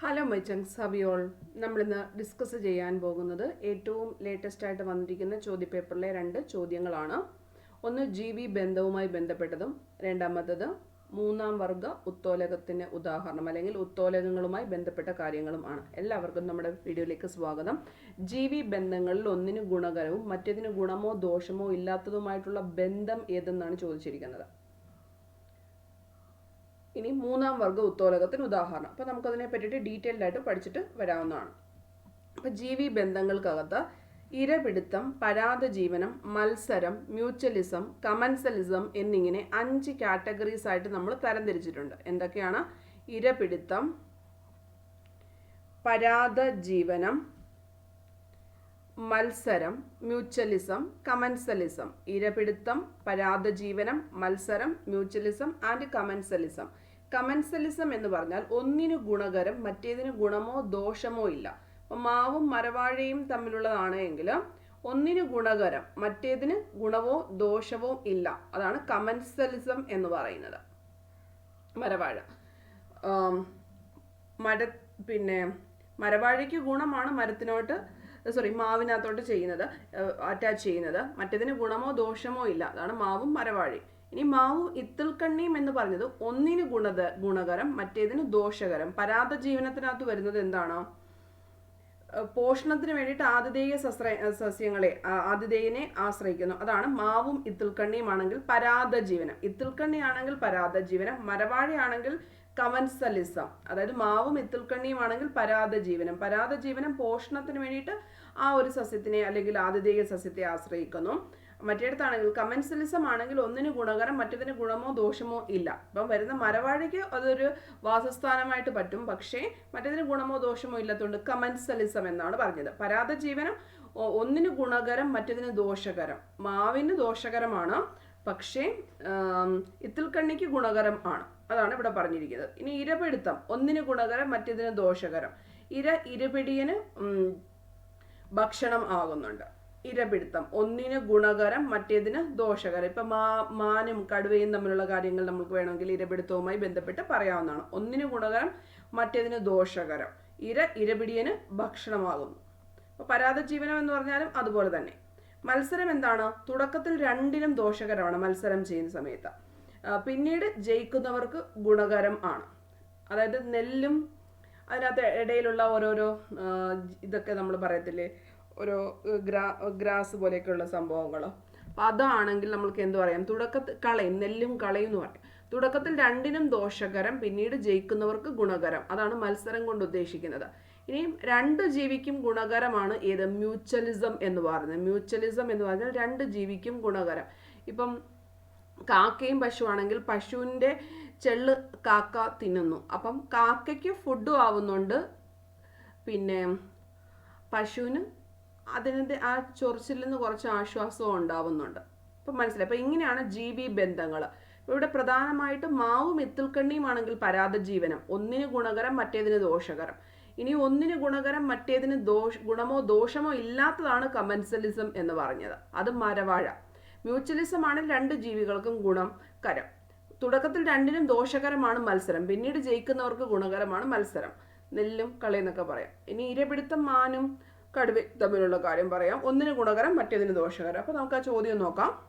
Hello my ചങ്സ് ഹബിയോൾ നമ്മളിന്ന് discuss ചെയ്യാൻ പോകുന്നത് ഏറ്റവും ലേറ്റസ്റ്റ് ആയിട്ട് വന്നിരിക്കുന്ന ചോദ്യപേപ്പറിലെ രണ്ട് ചോദ്യങ്ങളാണ്. ഒന്ന് ജി വി ബന്ധവുമായി ബന്ധപ്പെട്ടതും രണ്ടാമത്തത് മൂന്നാം വർഗ ഉത്തോലകത്തിന് ഉദാഹരണം അല്ലെങ്കിൽ ഉത്തോലകങ്ങളുമായി ബന്ധപ്പെട്ട കാര്യങ്ങളും ആണ്. എല്ലാവർക്കും നമ്മുടെ വീഡിയോയിലേക്ക് സ്വാഗതം. ജി വി ബന്ധങ്ങളിൽ ഒന്നിന് ഗുണകരവും മറ്റേതിന് ഗുണമോ ദോഷമോ ഇല്ലാത്തതുമായിട്ടുള്ള ബന്ധം ഏതെന്നാണ് ചോദിച്ചിരിക്കുന്നത്. ഇനി മൂന്നാം വർഗ ഉത്തോലകത്തിന് ഉദാഹരണം. അപ്പോൾ നമുക്കതിനെ പറ്റിയിട്ട് ഡീറ്റെയിൽഡ് ആയിട്ട് പഠിച്ചിട്ട് വരാവുന്നതാണ്. അപ്പോൾ ജീവി ബന്ധങ്ങൾക്കകത്ത് ഇരപിടുത്തം പരാതജീവനം മത്സരം മ്യൂച്വലിസം കമൻസലിസം എന്നിങ്ങനെ അഞ്ച് കാറ്റഗറീസ് ആയിട്ട് നമ്മൾ തരംതിരിച്ചിട്ടുണ്ട്. എന്തൊക്കെയാണ്? ഇരപിടുത്തം പരാതജീവനം മത്സരം മ്യൂച്വലിസം കമൻസലിസം ഇരപിടുത്തം പരാതജീവനം മത്സരം മ്യൂച്വലിസം ആൻഡ് കമൻസലിസം കമൻസലിസം എന്ന് പറഞ്ഞാൽ ഒന്നിന് ഗുണകരം മറ്റേതിന് ഗുണമോ ദോഷമോ ഇല്ല. അപ്പം മാവും മരവാഴയും തമ്മിലുള്ളതാണ് എങ്കിൽ ഒന്നിന് ഗുണകരം മറ്റേതിന് ഗുണവോ ദോഷവോ ഇല്ല. അതാണ് കമൻസലിസം എന്ന് പറയുന്നത്. മരവാഴ. മര പിന്നെ മരവാഴയ്ക്ക് ഗുണമാണ് മരത്തിനോട്ട് സോറി മാവിനകത്തോട്ട് ചെയ്യുന്നത് അറ്റാച്ച് ചെയ്യുന്നത്. മറ്റേതിന് ഗുണമോ ദോഷമോ ഇല്ല. അതാണ് മാവും മരവാഴയും. ഇനി മാവു ഇത്തിൽക്കണ്ണിയും എന്ന് പറഞ്ഞത് ഒന്നിന് ഗുണത ഗുണകരം മറ്റേതിന് ദോഷകരം. പരാത ജീവനത്തിനകത്ത് വരുന്നത് എന്താണോ? പോഷണത്തിന് വേണ്ടിയിട്ട് ആതിഥേയ സസ്ര സസ്യങ്ങളെ ആതിഥേയനെ ആശ്രയിക്കുന്നു. അതാണ് മാവും ഇത്തിൽക്കണ്ണിയുമാണെങ്കിൽ പരാതജീവനം ഇത്തിൽക്കണ്ണിയാണെങ്കിൽ പരാതജീവനം മരവാഴയാണെങ്കിൽ കവൻസലിസം. അതായത് മാവും ഇത്തിൽക്കണ്ണിയുമാണെങ്കിൽ പരാത ജീവനം പോഷണത്തിന് വേണ്ടിയിട്ട് ആ ഒരു സസ്യത്തിനെ അല്ലെങ്കിൽ ആതിഥേയ സസ്യത്തെ ആശ്രയിക്കുന്നു. മറ്റേടത്താണെങ്കിൽ കമൻസലിസം ആണെങ്കിൽ ഒന്നിന് ഗുണകരം മറ്റതിന് ഗുണമോ ദോഷമോ ഇല്ല. അപ്പം വരുന്ന മരവാഴയ്ക്ക് അതൊരു വാസസ്ഥാനമായിട്ട് പറ്റും. പക്ഷേ മറ്റതിന് ഗുണമോ ദോഷമോ ഇല്ലാത്തതുകൊണ്ട് കമൻസലിസം എന്നാണ് പറഞ്ഞത്. പരാത ജീവനം ഒന്നിന് ഗുണകരം മറ്റതിന് ദോഷകരം. മാവിന് ദോഷകരമാണ് പക്ഷേ ഇത്തിൽക്കണ്ണിക്ക് ഗുണകരം ആണ്. അതാണ് ഇവിടെ പറഞ്ഞിരിക്കുന്നത്. ഇനി ഇരപിടുത്തം ഒന്നിന് ഗുണകരം മറ്റതിന് ദോഷകരം. ഇര ഇരപിടിയന് ഭക്ഷണം ആകുന്നുണ്ട്. ഇരപിടുത്തം. ഒന്നിന് ഗുണകരം മറ്റേതിന് ദോഷകരം. ഇപ്പം മാ മാനും കടുവയും തമ്മിലുള്ള കാര്യങ്ങൾ നമുക്ക് വേണമെങ്കിൽ ഇരപിടുത്തവുമായി ബന്ധപ്പെട്ട് പറയാവുന്നതാണ്. ഒന്നിന് ഗുണകരം മറ്റേതിന് ദോഷകരം. ഇര ഇരപിടിയന് ഭക്ഷണമാകുന്നു. അപ്പോൾ പരാതജീവനം എന്ന് പറഞ്ഞാലും അതുപോലെ തന്നെ. മത്സരം എന്താണ്? തുടക്കത്തിൽ രണ്ടിനും ദോഷകരമാണ് മത്സരം ചെയ്യുന്ന സമയത്ത്. പിന്നീട് ജയിക്കുന്നവർക്ക് ഗുണകരം ആണ്. അതായത് നെല്ലും അതിനകത്ത് ഇടയിലുള്ള ഓരോരോ ഇതൊക്കെ നമ്മൾ പറയത്തില്ലേ? ഏഹ്, ഗ്രാ ഗ്രാസ് പോലെയൊക്കെയുള്ള സംഭവങ്ങളോ? അപ്പം അതാണെങ്കിൽ നമ്മൾക്ക് എന്ത് പറയാം? തുടക്കത്തിൽ കളയും നെല്ലും കളയും എന്ന് പറയും. തുടക്കത്തിൽ രണ്ടിനും ദോഷകരം പിന്നീട് ജയിക്കുന്നവർക്ക് ഗുണകരം. അതാണ് മത്സരം കൊണ്ട് ഉദ്ദേശിക്കുന്നത്. ഇനിയും രണ്ട് ജീവിക്കും ഗുണകരമാണ് ഏത്? മ്യൂച്വലിസം എന്ന് പറയുന്നത്. മ്യൂച്വലിസം എന്ന് പറഞ്ഞാൽ രണ്ട് ജീവിക്കും ഗുണകരം. ഇപ്പം കാക്കയും പശുവാണെങ്കിൽ പശുവിന്റെ ചെള്ള് കാക്ക തിന്നുന്നു. അപ്പം കാക്കയ്ക്ക് ഫുഡും ആവുന്നുണ്ട്. പിന്നെ പശുവിന് അതിന്റെ ആ ചൊറിച്ചിൽ നിന്ന് കുറച്ച് ആശ്വാസവും ഉണ്ടാവുന്നുണ്ട്. അപ്പം മനസ്സിലായി. അപ്പം ഇങ്ങനെയാണ് ജീവി ബന്ധങ്ങൾ ഇവിടെ പ്രധാനമായിട്ടും മാവും ഇത്തിൽക്കണ്ണിയുമാണെങ്കിൽ പരാതജീവനം. ഒന്നിന് ഗുണകരം മറ്റേതിന് ദോഷകരം. ഇനി ഒന്നിന് ഗുണകരം മറ്റേതിന് ദോഷ ഗുണമോ ദോഷമോ ഇല്ലാത്തതാണ് കമൻസലിസം എന്ന് പറഞ്ഞത്. അത് മരവാഴ. മ്യൂച്വലിസം ആണ് രണ്ട് ജീവികൾക്കും ഗുണം കരം തുടക്കത്തിൽ രണ്ടിനും ദോഷകരമാണ് മത്സരം. പിന്നീട് ജയിക്കുന്നവർക്ക് ഗുണകരമാണ് മത്സരം. നെല്ലും കളയെന്നൊക്കെ പറയാം. ഇനി ഇരപിടുത്തം മാനും കടുവ തമ്മിലുള്ള കാര്യം പറയാം. ഒന്നിന് ഗുണകരം മറ്റേതിന് ദോഷകരം. അപ്പോൾ നമുക്ക് ആ ചോദ്യം നോക്കാം.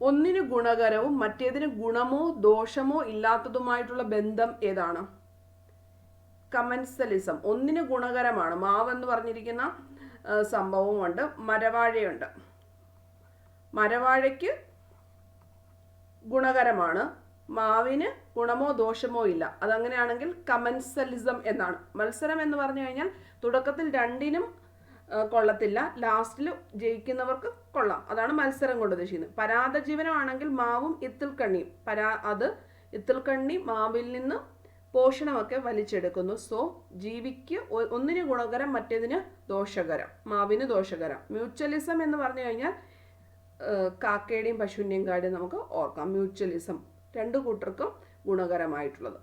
ഒന്നിന് ഗുണകരവും മറ്റേതിന് ഗുണമോ ദോഷമോ ഇല്ലാത്തതുമായിട്ടുള്ള ബന്ധം ഏതാണ്? കമൻസലിസം. ഒന്നിന് ഗുണകരമാണ്. മാവെന്ന് പറഞ്ഞിരിക്കുന്ന സംഭവമുണ്ട്. മരവാഴയുണ്ട്. മരവാഴയ്ക്ക് ഗുണകരമാണ്. മാവിന് ഗുണമോ ദോഷമോ ഇല്ല. അതങ്ങനെയാണെങ്കിൽ കമൻസലിസം എന്നാണ്. മത്സരം എന്ന് പറഞ്ഞു കഴിഞ്ഞാൽ തുടക്കത്തിൽ രണ്ടിനും കൊള്ളത്തില്ല. ലാസ്റ്റിൽ ജയിക്കുന്നവർക്ക് കൊള്ളാം. അതാണ് മത്സരം കൊണ്ട് ഉദ്ദേശിക്കുന്നത്. പരാതജീവനമാണെങ്കിൽ മാവും ഇത്തിൽക്കണ്ണിയും. പരാ അത് ഇത്തിൽക്കണ്ണി മാവിൽ നിന്ന് പോഷണമൊക്കെ വലിച്ചെടുക്കുന്നു. സോ ജീവിക്ക് ഒന്നിന് ഗുണകരം മറ്റേതിന് ദോഷകരം. മാവിന് ദോഷകരം. മ്യൂച്വലിസം എന്ന് പറഞ്ഞു കഴിഞ്ഞാൽ കാക്കയുടെയും പശുവിന്റെയും കാര്യം നമുക്ക് ഓർക്കാം. മ്യൂച്വലിസം. രണ്ടു കൂട്ടർക്കും ഗുണകരമായിട്ടുള്ളത്.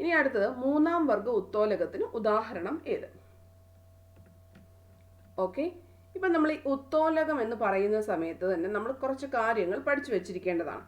ഇനി അടുത്തത് മൂന്നാം വർഗ ഉത്തോലകത്തിന് ഉദാഹരണം ഏത്? ഓക്കെ. ഇപ്പം നമ്മൾ ഈ ഉത്തോലകം എന്ന് പറയുന്ന സമയത്ത് തന്നെ നമ്മൾ കുറച്ച് കാര്യങ്ങൾ പഠിച്ചു വെച്ചിരിക്കേണ്ടതാണ്.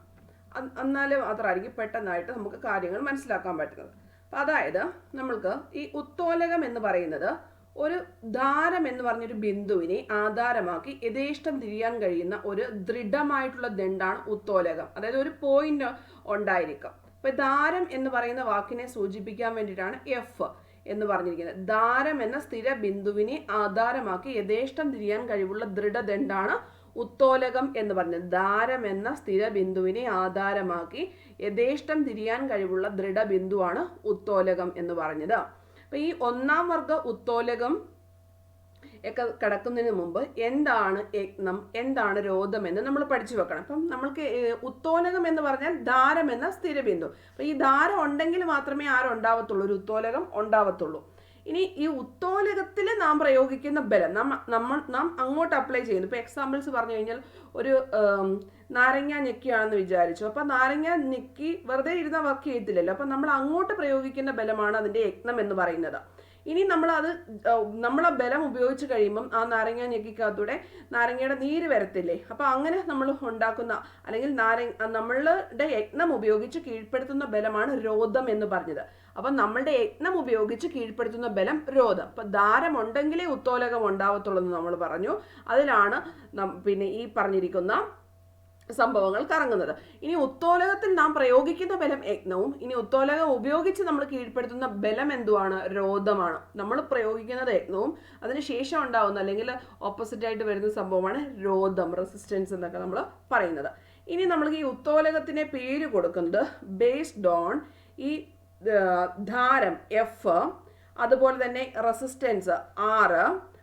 എന്നാലേ മാത്രമായിരിക്കും പെട്ടെന്നായിട്ട് നമുക്ക് കാര്യങ്ങൾ മനസ്സിലാക്കാൻ പറ്റുന്നത്. അപ്പം അതായത് നമ്മൾക്ക് ഈ ഉത്തോലകം എന്ന് പറയുന്നത് ഒരു ധാരം എന്ന് പറഞ്ഞൊരു ബിന്ദുവിനെ ആധാരമാക്കി യഥേഷ്ടം തിരിയാൻ കഴിയുന്ന ഒരു ദൃഢമായിട്ടുള്ള ദണ്ഡാണ് ഉത്തോലകം. അതായത് ഒരു പോയിന്റ് ഉണ്ടായിരിക്കും. ഇപ്പൊ ധാരം എന്ന് പറയുന്ന വാക്കിനെ സൂചിപ്പിക്കാൻ വേണ്ടിയിട്ടാണ് എഫ് എന്ന് പറഞ്ഞിരിക്കുന്നത്. ധാരം എന്ന സ്ഥിര ബിന്ദുവിനെ ആധാരമാക്കി യഥേഷ്ടം തിരിയാൻ കഴിവുള്ള ദൃഢദണ്ഡാണ് ഉത്തോലകം എന്ന് പറഞ്ഞത്. ധാരം എന്ന സ്ഥിര ബിന്ദുവിനെ ആധാരമാക്കി യഥേഷ്ടം തിരിയാൻ കഴിവുള്ള ദൃഢബിന്ദുവാണ് ഉത്തോലകം എന്ന് പറഞ്ഞത്. അപ്പൊ ഈ ഒന്നാം വർഗ ഉത്തോലകം ഒക്കെ കിടക്കുന്നതിന് മുമ്പ് എന്താണ് യജ്ഞം എന്താണ് രോധം എന്ന് നമ്മൾ പഠിച്ചു വെക്കണം. അപ്പം നമ്മൾക്ക് ഉത്തോലകം എന്ന് പറഞ്ഞാൽ ധാരം എന്ന സ്ഥിരബിന്ദു. അപ്പം ഈ ധാരം ഉണ്ടെങ്കിൽ മാത്രമേ ആരുണ്ടാവത്തുള്ളൂ ഒരു ഉത്തോലകം ഉണ്ടാവത്തുള്ളൂ. ഇനി ഈ ഉത്തോലകത്തിൽ നാം പ്രയോഗിക്കുന്ന ബലം നാം നമ്മൾ നാം അങ്ങോട്ട് അപ്ലൈ ചെയ്യുന്നു. ഇപ്പോൾ എക്സാമ്പിൾസ് പറഞ്ഞു കഴിഞ്ഞാൽ ഒരു നാരങ്ങ ഞെക്കിയാണെന്ന് വിചാരിച്ചു. അപ്പോൾ നാരങ്ങ ഞെക്കി വെറുതെ ഇരുന്ന വർക്ക് ചെയ്യത്തില്ലല്ലോ അപ്പോൾ നമ്മൾ അങ്ങോട്ട് പ്രയോഗിക്കുന്ന ബലമാണ് അതിന്റെ യജ്ഞം എന്ന് പറയുന്നത്. ഇനി നമ്മൾ നമ്മൾ ആ ബലം ഉപയോഗിച്ച് കഴിയുമ്പം ആ നാരങ്ങ ഞെക്കിക്കകത്തൂടെ നാരങ്ങയുടെ നീര് വരത്തില്ലേ? അപ്പോൾ അങ്ങനെ നമ്മൾ ഉണ്ടാക്കുന്ന അല്ലെങ്കിൽ നാരങ്ങ നമ്മളുടെ യജ്ഞം ഉപയോഗിച്ച് കീഴ്പ്പെടുത്തുന്ന ബലമാണ് രോധം എന്ന് പറഞ്ഞത്. അപ്പം നമ്മളുടെ യജ്ഞം ഉപയോഗിച്ച് കീഴ്പ്പെടുത്തുന്ന ബലം രോധം. അപ്പം ധാരം ഉണ്ടെങ്കിലേ ഉത്തോലകം ഉണ്ടാവത്തുള്ളൂ എന്ന് നമ്മൾ പറഞ്ഞു. അതിലാണ് പിന്നെ ഈ പറഞ്ഞിരിക്കുന്ന സംഭവങ്ങൾ കറങ്ങുന്നത്. ഇനി ഉത്തോലകത്തിൽ നാം പ്രയോഗിക്കുന്ന ബലം യജ്ഞവും ഇനി ഉത്തോലകം ഉപയോഗിച്ച് നമ്മൾ കീഴ്പ്പെടുത്തുന്ന ബലം എന്തുവാണ്? രോധമാണ്. നമ്മൾ പ്രയോഗിക്കുന്നത് യജ്ഞവും അതിനുശേഷം ഉണ്ടാവുന്ന അല്ലെങ്കിൽ ഓപ്പോസിറ്റ് ആയിട്ട് വരുന്ന സംഭവമാണ് രോധം റെസിസ്റ്റൻസ് എന്നൊക്കെ നമ്മൾ പറയുന്നത്. ഇനി നമ്മൾ ഈ ഉത്തോലകത്തിന് പേര് കൊടുക്കുന്നത് ബേസ്ഡ് ഓൺ ഈ ധാരം എഫ് അതുപോലെ തന്നെ റെസിസ്റ്റൻസ് ആറ്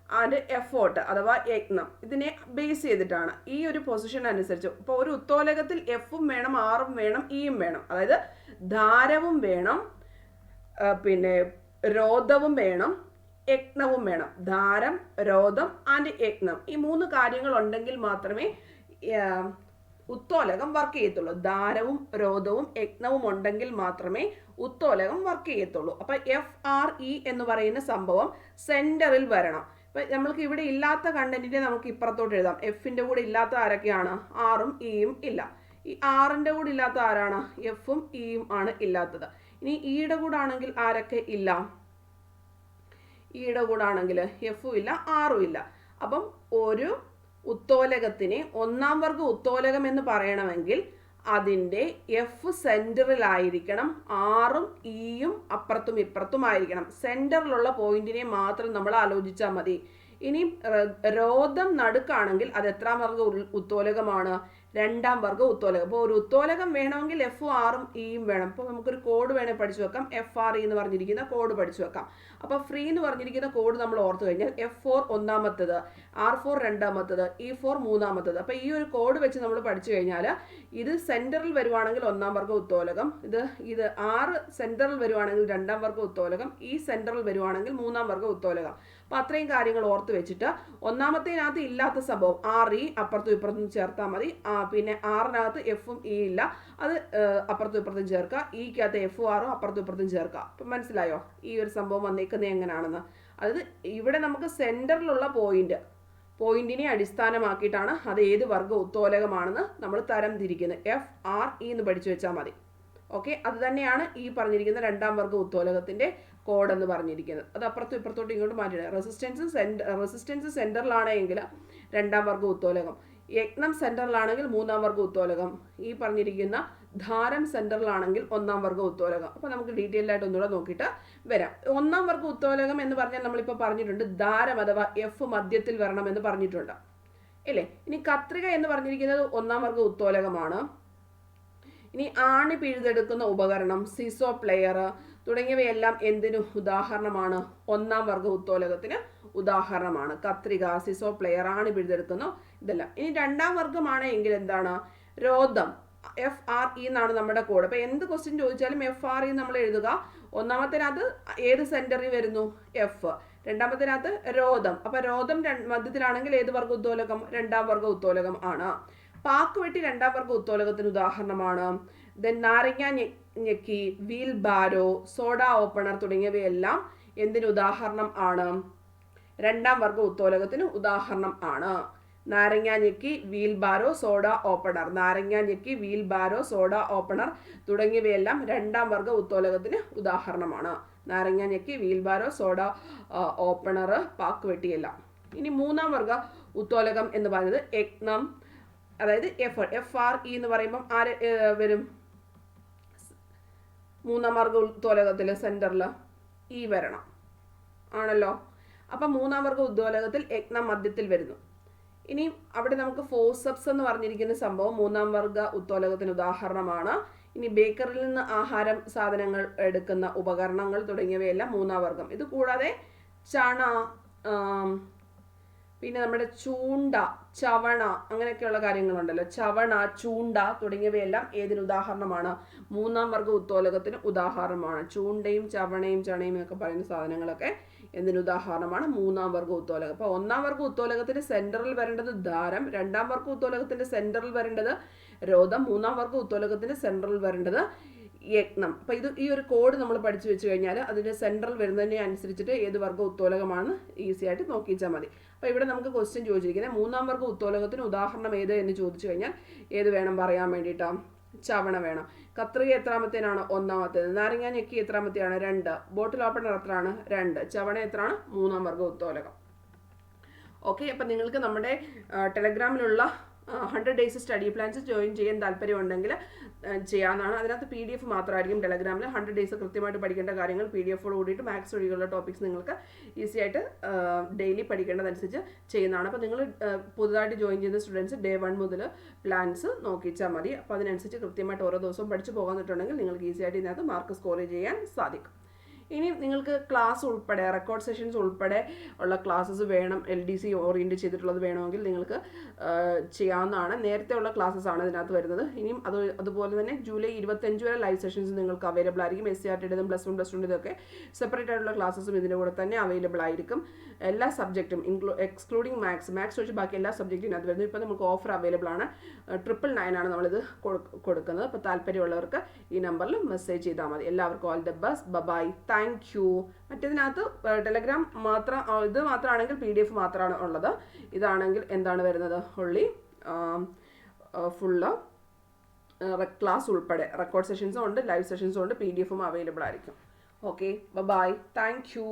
ആൻഡ് എഫോർട്ട് അഥവാ യജ്ഞം ഇതിനെ ബേസ് ചെയ്തിട്ടാണ്. ഈ ഒരു പൊസിഷൻ അനുസരിച്ച് ഇപ്പോൾ ഒരു ഉത്തോലകത്തിൽ എഫും വേണം ആറും വേണം ഇയും വേണം. അതായത് ധാരവും വേണം പിന്നെ രോധവും വേണം യജ്ഞവും വേണം. ധാരം രോധം ആൻഡ് യജ്ഞം ഈ മൂന്ന് കാര്യങ്ങൾ ഉണ്ടെങ്കിൽ മാത്രമേ ഉത്തോലകം വർക്ക് ചെയ്യത്തുള്ളൂ. ധാരവും രോധവും യജ്ഞവും ഉണ്ടെങ്കിൽ മാത്രമേ ഉത്തോലകം വർക്ക് ചെയ്യത്തുള്ളൂ. അപ്പൊ എഫ് ആർ ഇ എന്ന് പറയുന്ന സംഭവം സെന്ററിൽ വരണം. ഇപ്പൊ നമ്മൾക്ക് ഇവിടെ ഇല്ലാത്ത കണ്ടന്റിനെ നമുക്ക് ഇപ്പുറത്തോട്ട് എഴുതാം. എഫിന്റെ കൂടെ ഇല്ലാത്ത ആരൊക്കെയാണ്? ആറും ഇയും ഇല്ല. ഈ ആറിന്റെ കൂടെ ഇല്ലാത്ത ആരാണ്? എഫും ഇയും ആണ് ഇല്ലാത്തത്. ഇനി ഇയുടെ കൂടെ ആണെങ്കിൽ ആരൊക്കെ ഇല്ല? ഇയുടെ കൂടെ ആണെങ്കിൽ എഫും ഇല്ല ആറും ഇല്ല. അപ്പം ഒരു ഉത്തോലകത്തിനെ ഒന്നാം വർഗ ഉത്തോലകം എന്ന് പറയണമെങ്കിൽ അതിന്റെ എഫ് സെന്ററിലായിരിക്കണം ആറും ഇയും അപ്പുറത്തും ഇപ്പുറത്തും ആയിരിക്കണം സെന്ററിലുള്ള പോയിന്റിനെ മാത്രം നമ്മൾ ആലോചിച്ചാൽ മതി. ഇനി രോദം നടുക്കാണെങ്കിൽ അത് എത്രാം വർഗ ഉത്തോലകമാണ്? രണ്ടാം വർഗ ഉത്തോലകം. അപ്പോൾ ഒരു ഉത്തോലകം വേണമെങ്കിൽ എഫ് ആറും ഇയും വേണം. അപ്പോൾ നമുക്കൊരു കോഡ് വേണേൽ പഠിച്ചു വെക്കാം. എഫ് ആർ ഇ എന്ന് പറഞ്ഞിരിക്കുന്ന കോഡ് പഠിച്ചു വെക്കാം. അപ്പോൾ ഫ്രീ എന്ന് പറഞ്ഞിരിക്കുന്ന കോഡ് നമ്മൾ ഓർത്തു കഴിഞ്ഞാൽ എഫ് ഫോർ ഒന്നാമത്തത് ആർ ഫോർ രണ്ടാമത്തത് ഇ ഫോർ മൂന്നാമത്തത്. അപ്പോൾ ഈ ഒരു കോഡ് വെച്ച് നമ്മൾ പഠിച്ചു കഴിഞ്ഞാൽ ഇത് സെന്ററിൽ വരുവാണെങ്കിൽ ഒന്നാം വർഗ ഉത്തോലകം ഇത് ഇത് ആറ് സെന്ററിൽ വരുവാണെങ്കിൽ രണ്ടാം വർഗ ഉത്തോലകം ഈ സെന്ററിൽ വരുവാണെങ്കിൽ മൂന്നാം വർഗ ഉത്തോലകം. അപ്പോൾ അത്രയും കാര്യങ്ങൾ ഓർത്ത് വെച്ചിട്ട് ഒന്നാമത്തേനകത്ത് ഇല്ലാത്ത സംഭവം ആർ ഇ അപ്പുറത്തും ഇപ്പുറത്തും ചേർത്താൽ മതി. ആ, പിന്നെ ആറിനകത്ത് എഫും ഇ ഇല്ല. അത് അപ്പുറത്തും ഇപ്പുറത്തും ചേർക്കുക. ഇക്കകത്ത് എഫും ആറും അപ്പുറത്തും ഇപ്പുറത്തും ചേർക്കുക. അപ്പം മനസ്സിലായോ? ഈ ഒരു സംഭവം വന്നേക്കുന്നത് എങ്ങനെയാണെന്ന് അതായത് ഇവിടെ നമുക്ക് സെന്ററിലുള്ള പോയിന്റ് പോയിന്റിനെ അടിസ്ഥാനമാക്കിയിട്ടാണ് അത് ഏത് വർഗ ഉത്തോലകമാണെന്ന് നമ്മൾ തരം തിരിക്കുന്നത്. എഫ് ആർ ഇ എന്ന് പഠിച്ചു വെച്ചാൽ മതി. ഓക്കെ അത് തന്നെയാണ് ഈ പറഞ്ഞിരിക്കുന്ന രണ്ടാം വർഗ ഉത്തോലകത്തിന്റെ കോഡ് എന്ന് പറഞ്ഞിരിക്കുന്നത്. അത് അപ്പുറത്തും ഇപ്പുറത്തോട്ട് ഇങ്ങോട്ട് മാറ്റിയിടുക. റെസിസ്റ്റൻസ് സെന്റർ റെസിസ്റ്റൻസ് സെന്ററിലാണെങ്കിൽ രണ്ടാം വർഗ ഉത്തോലകം യജ്ഞം സെന്ററിലാണെങ്കിൽ മൂന്നാം വർഗ ഉത്തോലകം. ഈ പറഞ്ഞിരിക്കുന്ന ധാരം സെന്ററിലാണെങ്കിൽ ഒന്നാം വർഗ ഉത്തോലകം. അപ്പോൾ നമുക്ക് ഡീറ്റെയിൽ ആയിട്ട് ഒന്നുകൂടെ നോക്കിയിട്ട് വരാം. ഒന്നാം വർഗ ഉത്തോലകം എന്ന് പറഞ്ഞാൽ നമ്മളിപ്പോൾ പറഞ്ഞിട്ടുണ്ട് ധാരം അഥവാ എഫ് മധ്യത്തിൽ എന്ന് പറഞ്ഞിട്ടുണ്ട്. ഇല്ലേ? ഇനി കത്രിക എന്ന് പറഞ്ഞിരിക്കുന്നത് ഒന്നാം വർഗ ഉത്തോലകമാണ്. ഇനി ആണി പിഴുതെടുക്കുന്ന ഉപകരണം സിസോ പ്ലെയർ തുടങ്ങിയവയെല്ലാം എന്തിനു ഉദാഹരണമാണ്? ഒന്നാം വർഗ ഉത്തോലകത്തിന് ഉദാഹരണമാണ്. കത്രിക സിസോ പ്ലെയർ ആണി പിഴുതെടുക്കുന്ന. ഇതെല്ലാം. ഇനി രണ്ടാം വർഗമാണ് എങ്കിൽ എന്താണ്? രോദം എഫ് ആർ ഇ എന്നാണ് നമ്മുടെ കോഡ് അപ്പോൾ എന്ത് ക്വസ്റ്റ്യൻ ചോദിച്ചാലും എഫ് ആർ ഇ നമ്മൾ എഴുതുക. ഒന്നാമത്തേനകത്ത് ഏത് സെന്ററിൽ വരുന്നു? എഫ് രണ്ടാമത്തേനകത്ത് രോദം അപ്പോൾ രോദം മധ്യത്തിലാണെങ്കിൽ ഏത് വർഗ ഉത്തോലകം? രണ്ടാം വർഗ ഉത്തോലകം ആണ്. പാക്ക് വെട്ടി രണ്ടാം വർഗ ഉത്തോലകത്തിന് ഉദാഹരണമാണ്. ദെൻ നാരങ്ങ ഞെക്കി വീൽ ബാരോ സോഡ ഓപ്പണർ തുടങ്ങിയവയെല്ലാം എന്തിന് ഉദാഹരണം ആണ്? രണ്ടാം വർഗ ഉത്തോലകത്തിന് ഉദാഹരണം ആണ്. നാരങ്ങ ഞെക്കി വീൽ ബാരോ സോഡ ഓപ്പണർ. നാരങ്ങ ഞെക്കി വീൽ ബാരോ സോഡ ഓപ്പണർ തുടങ്ങിയവയെല്ലാം രണ്ടാം വർഗ ഉത്തോലകത്തിന് ഉദാഹരണമാണ്. നാരങ്ങ ഞെക്കി വീൽ ബാരോ സോഡ ഓപ്പണർ പാക്ക് വെട്ടിയെല്ലാം. ഇനി മൂന്നാം വർഗ ഉത്തോലകം എന്ന് പറയുന്നത് യജ്ഞം അതായത് എഫ് എഫ് ആർ ഇ എന്ന് പറയുമ്പം ആര് വരും? മൂന്നാം വർഗ ഉത്തോലകത്തിൽ സെന്ററിൽ ഈ വരണം. ആണല്ലോ? അപ്പം മൂന്നാം വർഗ ഉദ്യോലകത്തിൽ യജ്ഞം മധ്യത്തിൽ വരുന്നു. ഇനി അവിടെ നമുക്ക് ഫോസപ്സ് എന്ന് പറഞ്ഞിരിക്കുന്ന സംഭവം മൂന്നാം വർഗ ഉത്തോലകത്തിന് ഉദാഹരണമാണ്. ഇനി ബേക്കറിൽ നിന്ന് ആഹാരം സാധനങ്ങൾ എടുക്കുന്ന ഉപകരണങ്ങൾ തുടങ്ങിയവയെല്ലാം മൂന്നാം വർഗം. ഇത് കൂടാതെ ചണ പിന്നെ നമ്മുടെ ചൂണ്ട ചവണ അങ്ങനെയൊക്കെയുള്ള കാര്യങ്ങളുണ്ടല്ലോ. ചവണ ചൂണ്ട തുടങ്ങിയവയെല്ലാം ഏതിന് ഉദാഹരണമാണ്? മൂന്നാം വർഗ ഉത്തോലകത്തിന് ഉദാഹരണമാണ്. ചൂണ്ടയും ചവണയും ചണയും എന്നൊക്കെ പറയുന്ന സാധനങ്ങളൊക്കെ എന്തിന് ഉദാഹരണമാണ് മൂന്നാം വർഗ ഉത്തോലകം. അപ്പോൾ ഒന്നാം വർഗ ഉത്തോലകത്തിന്റെ സെന്ററിൽ വരേണ്ടത് ദാരം രണ്ടാം വർഗ ഉത്തോലകത്തിന്റെ സെന്ററിൽ വരേണ്ടത് രോധം മൂന്നാം വർഗ ഉത്തോലകത്തിന്റെ സെന്ററിൽ വരേണ്ടത് യജ്ഞം. അപ്പോൾ ഇത് ഈ ഒരു കോഡ് നമ്മൾ പഠിച്ചു വെച്ച് കഴിഞ്ഞാൽ അതിന്റെ സെൻട്രൽ വരുന്നതിനെ അനുസരിച്ചിട്ട് ഏത് വർഗ ഉത്തോലകമാണ് ഈസി ആയിട്ട് നോക്കിച്ചാൽ മതി. അപ്പോൾ ഇവിടെ നമുക്ക് ക്വസ്റ്റ്യൻ ചോദിച്ചിരിക്കുന്നത് മൂന്നാം വർഗ ഉത്തോലകത്തിന് ഉദാഹരണം ഏത് എന്ന് ചോദിച്ചു കഴിഞ്ഞാൽ ഏത് വേണം പറയാൻ വേണ്ടിയിട്ടാ? ചവണ വേണം. കത്രിക എത്രാമത്തേനാണ് ഒന്നാമത്തേത്? നാരങ്ങ ഞെക്കി എത്രാമത്തെയാണ്? രണ്ട്. ബോട്ടിൽ ഓപ്പണർ എത്രയാണ്? രണ്ട്. ചവണ എത്രയാണ് മൂന്നാം വർഗ ഉത്തോലകം. ഓക്കെ അപ്പം നിങ്ങൾക്ക് നമ്മുടെ ടെലഗ്രാമിലുള്ള hundred days study plans join ചെയ്യാൻ താല്പര്യമുണ്ടെങ്കിൽ ഉണ്ടെങ്കിൽ ചെയ്യാവുന്നതാണ്. അതിനകത്ത് പി ഡി എഫ് മാത്രമായിരിക്കും ടെലഗ്രാമിൽ ഹൺഡ്രഡ് ഡേയ്സ് കൃത്യമായിട്ട് പഠിക്കേണ്ട കാര്യങ്ങൾ പി ഡി എഫോട് കൂടിയിട്ട് മാത്സ് ഒഴികെയുള്ള ടോപ്പിക്സ് നിങ്ങൾക്ക് ഈസി ആയിട്ട് ഡെയിലി പഠിക്കേണ്ടതനുസരിച്ച് ചെയ്യുന്നതാണ്. അപ്പോൾ നിങ്ങൾ പുതുതായിട്ട് ജോയിൻ ചെയ്യുന്ന സ്റ്റുഡൻസ് ഡേ വൺ മുതൽ പ്ലാൻസ് നോക്കിച്ചാൽ മതി. അപ്പോൾ അതിനനുസരിച്ച് കൃത്യമായിട്ട് ഓരോ ദിവസവും പഠിച്ചു പോകാന്നിട്ടുണ്ടെങ്കിൽ നിങ്ങൾക്ക് ഈസി ആയിട്ട് ഇതിനകത്ത് മാർക്ക് സ്കോർ ചെയ്യാൻ സാധിക്കും. ഇനി നിങ്ങൾക്ക് ക്ലാസ് ഉൾപ്പെടെ റെക്കോർഡ് സെഷൻസ് ഉൾപ്പെടെ ഉള്ള ക്ലാസ്സസ് വേണം എൽ ഡി സി ഓറിയന്റ് ചെയ്തിട്ടുള്ളത് വേണമെങ്കിൽ നിങ്ങൾക്ക് ചെയ്യാവുന്നതാണ്. നേരത്തെ ഉള്ള ക്ലാസ്സസ് ആണ് ഇതിനകത്ത് വരുന്നത്. ഇനിയും അത് അതുപോലെ തന്നെ ജൂലൈ ഇരുപത്തഞ്ച് വരെ ലൈവ് സെഷൻസ് നിങ്ങൾക്ക് അവൈലബിൾ ആയിരിക്കും. എസ് സി ആർ ടിയുടേതും പ്ലസ് വൺ പ്ലസ് ടുന്റെതൊക്കെ സെപ്പറേറ്റ് ആയിട്ടുള്ള ക്ലാസ്സസും ഇതിന്റെ കൂടെ തന്നെ അവൈലബിൾ ആയിരിക്കും. എല്ലാ സബ്ജക്റ്റും ഇൻക്ലൂ എക്സ്ക്ലൂഡിങ് മാത്സ് മാത്സ് ഒഴിച്ച് ബാക്കി എല്ലാ സബ്ജക്റ്റും ഇതിനകത്ത് വരുന്നു. ഇപ്പോൾ നമുക്ക് ഓഫർ അവൈലബിൾ ആണ്. ട്രിപ്പിൾ നയൻ ആണ് നമ്മളിത് കൊടു- കൊടുക്കുന്നത്. അപ്പോൾ താല്പര്യമുള്ളവർക്ക് ഈ നമ്പറിൽ മെസ്സേജ് ചെയ്താൽ മതി. എല്ലാവർക്കും all the best bye bye thank you മറ്റേതിനകത്ത് Telegram മാത്രം ഇത് മാത്രമാണെങ്കിൽ പി ഡി എഫ് മാത്രമാണ് ഉള്ളത്. ഇതാണെങ്കിൽ എന്താണ് വരുന്നത്? ഉള്ളി ഫുള്ള് ക്ലാസ് ഉൾപ്പെടെ. റെക്കോർഡ് സെഷൻസും ഉണ്ട് ലൈവ് സെഷൻസും ഉണ്ട് പി ഡി എഫും അവൈലബിൾ ആയിരിക്കും. Okay bye thank you